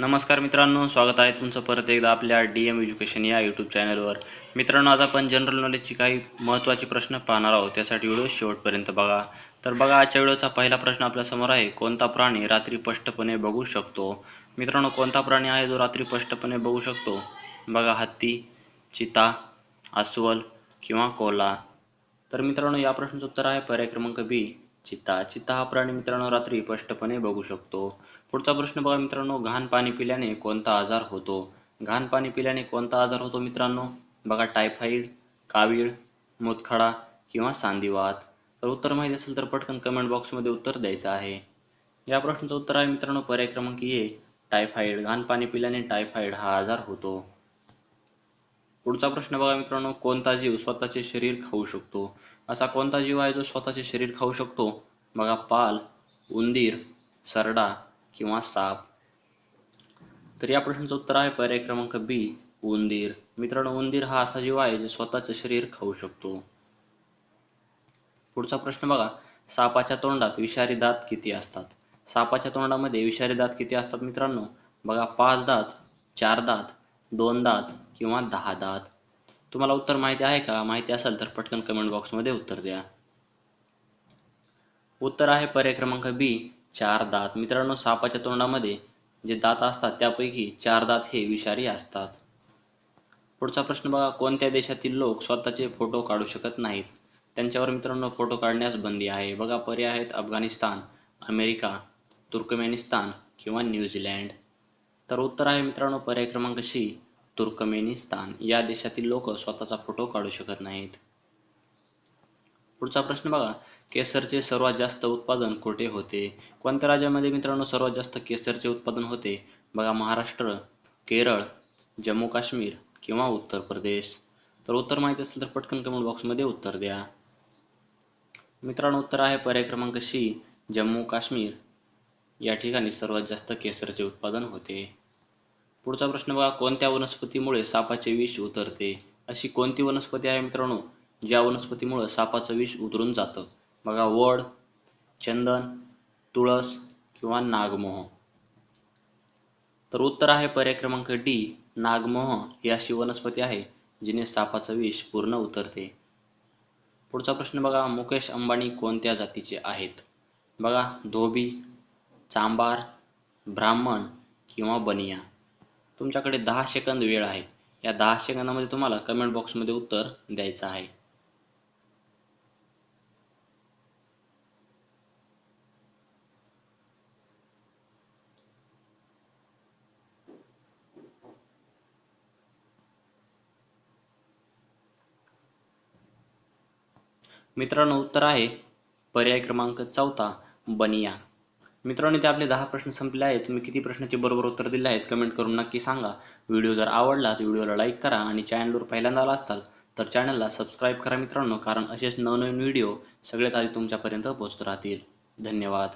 नमस्कार मित्रांनो स्वागत आहे तुमचं परत एकदा आपल्या डी एम एज्युकेशन या यूट्यूब चॅनलवर मित्रांनो आज आपण जनरल नॉलेजची काही महत्त्वाचे प्रश्न पाहणार आहोत. त्यासाठी व्हिडिओ शेवटपर्यंत बघा. तर बघा आजच्या व्हिडिओचा पहिला प्रश्न आपल्यासमोर आहे कोणता प्राणी रात्री स्पष्टपणे बघू शकतो? मित्रांनो कोणता प्राणी आहे जो रात्री स्पष्टपणे बघू शकतो? बघा हत्ती चिता अस्वल किंवा कोला. तर मित्रांनो या प्रश्नाचं उत्तर आहे पर्याय क्रमांक बी चित्ता चित्ता हा प्राणी मित्रांनो रात्री स्पष्टपणे बघू शकतो. पुढचा प्रश्न बघा मित्रांनो घाण पाणी पिल्याने कोणता आजार होतो? घाण पाणी पिल्याने कोणता आजार होतो मित्रांनो? बघा टायफाईड कावीळ मोतखडा किंवा सांधिवात. तर उत्तर माहिती असेल तर पटकन कमेंट बॉक्समध्ये उत्तर द्यायचं आहे. या प्रश्नाचं उत्तर आहे मित्रांनो पर्याय क्रमांक ए टायफाईड. घाण पाणी पिल्याने टायफाईड हा आजार होतो. पुढचा प्रश्न बघा मित्रांनो कोणता जीव स्वतःचे शरीर खाऊ शकतो? असा कोणता जीव आहे जो स्वतःचे शरीर खाऊ शकतो? बघा पाल उंदीर सरडा किंवा साप. तर या प्रश्नाचं उत्तर आहे पर्याय क्रमांक बी उंदीर. मित्रांनो उंदीर हा असा जीव आहे जो स्वतःचे शरीर खाऊ शकतो. पुढचा प्रश्न बघा सापाच्या तोंडात विषारी दात किती असतात? सापाच्या तोंडामध्ये विषारी दात किती असतात मित्रांनो? बघा पाच दात चार दात दोन दात किंवा दहा दात. तुम्हाला उत्तर माहिती आहे का? माहिती असेल तर पटकन कमेंट बॉक्समध्ये उत्तर द्या. उत्तर आहे पर्याय क्रमांक बी चार दात. मित्रांनो सापाच्या तोंडामध्ये जे दात असतात त्यापैकी चार दात हे विषारी असतात. पुढचा प्रश्न बघा कोणत्या देशातील लोक स्वतःचे फोटो काढू शकत नाहीत? त्यांच्यावर मित्रांनो फोटो काढण्यास बंदी आहे. बघा पर्याय आहेत अफगाणिस्तान अमेरिका तुर्कमेनिस्तान किंवा न्यूझीलँड. तर उत्तर आहे मित्रांनो पर्याय क्रमांक सी तुर्कमेनिस्तान या देशातील लोक स्वतःचा फोटो काढू शकत नाहीत. पुढचा प्रश्न बघा केसरचे सर्वात जास्त उत्पादन कुठे होते? कोणत्या राज्यामध्ये मित्रांनो सर्वात जास्त केसरचे उत्पादन होते? बघा महाराष्ट्र केरळ जम्मू काश्मीर किंवा उत्तर प्रदेश. तर उत्तर माहिती असेल तर पटकन कमेंट बॉक्समध्ये उत्तर द्या. मित्रांनो उत्तर आहे पर्याय क्रमांक सी जम्मू काश्मीर. या ठिकाणी सर्वात जास्त केसरचे उत्पादन होते. पुढचा प्रश्न बघा कोणत्या वनस्पतीमुळे सापाचे विष उतरते? अशी कोणती वनस्पती आहे मित्रांनो ज्या वनस्पतीमुळे सापाचं विष उतरून जातं? बघा वड चंदन तुळस किंवा नागमोह. तर उत्तर आहे पर्याय क्रमांक डी नागमोह ही अशी वनस्पती आहे जिने सापाचं विष पूर्ण उतरते. पुढचा प्रश्न बघा मुकेश अंबानी कोणत्या जातीचे आहेत? बघा धोबी चांबार ब्राह्मण किंवा बनिया. तुमच्याकडे दहा सेकंद वेळ आहे. या दहा सेकंदामध्ये तुम्हाला कमेंट बॉक्समध्ये उत्तर द्यायचं आहे. मित्रांनो उत्तर आहे पर्याय क्रमांक चौथा बनिया. मित्रांनो ते आपले दहा प्रश्न संपले आहेत. तुम्ही किती प्रश्नाचे बरोबर उत्तर दिले आहेत कमेंट करून नक्की सांगा. व्हिडिओ जर आवडला तर व्हिडिओला लाईक करा आणि चॅनलवर पहिल्यांदा आला असताल तर चॅनलला सबस्क्राईब करा मित्रांनो कारण असेच नवनवीन व्हिडिओ सगळ्यात आधी तुमच्यापर्यंत पोहोचत राहतील. धन्यवाद.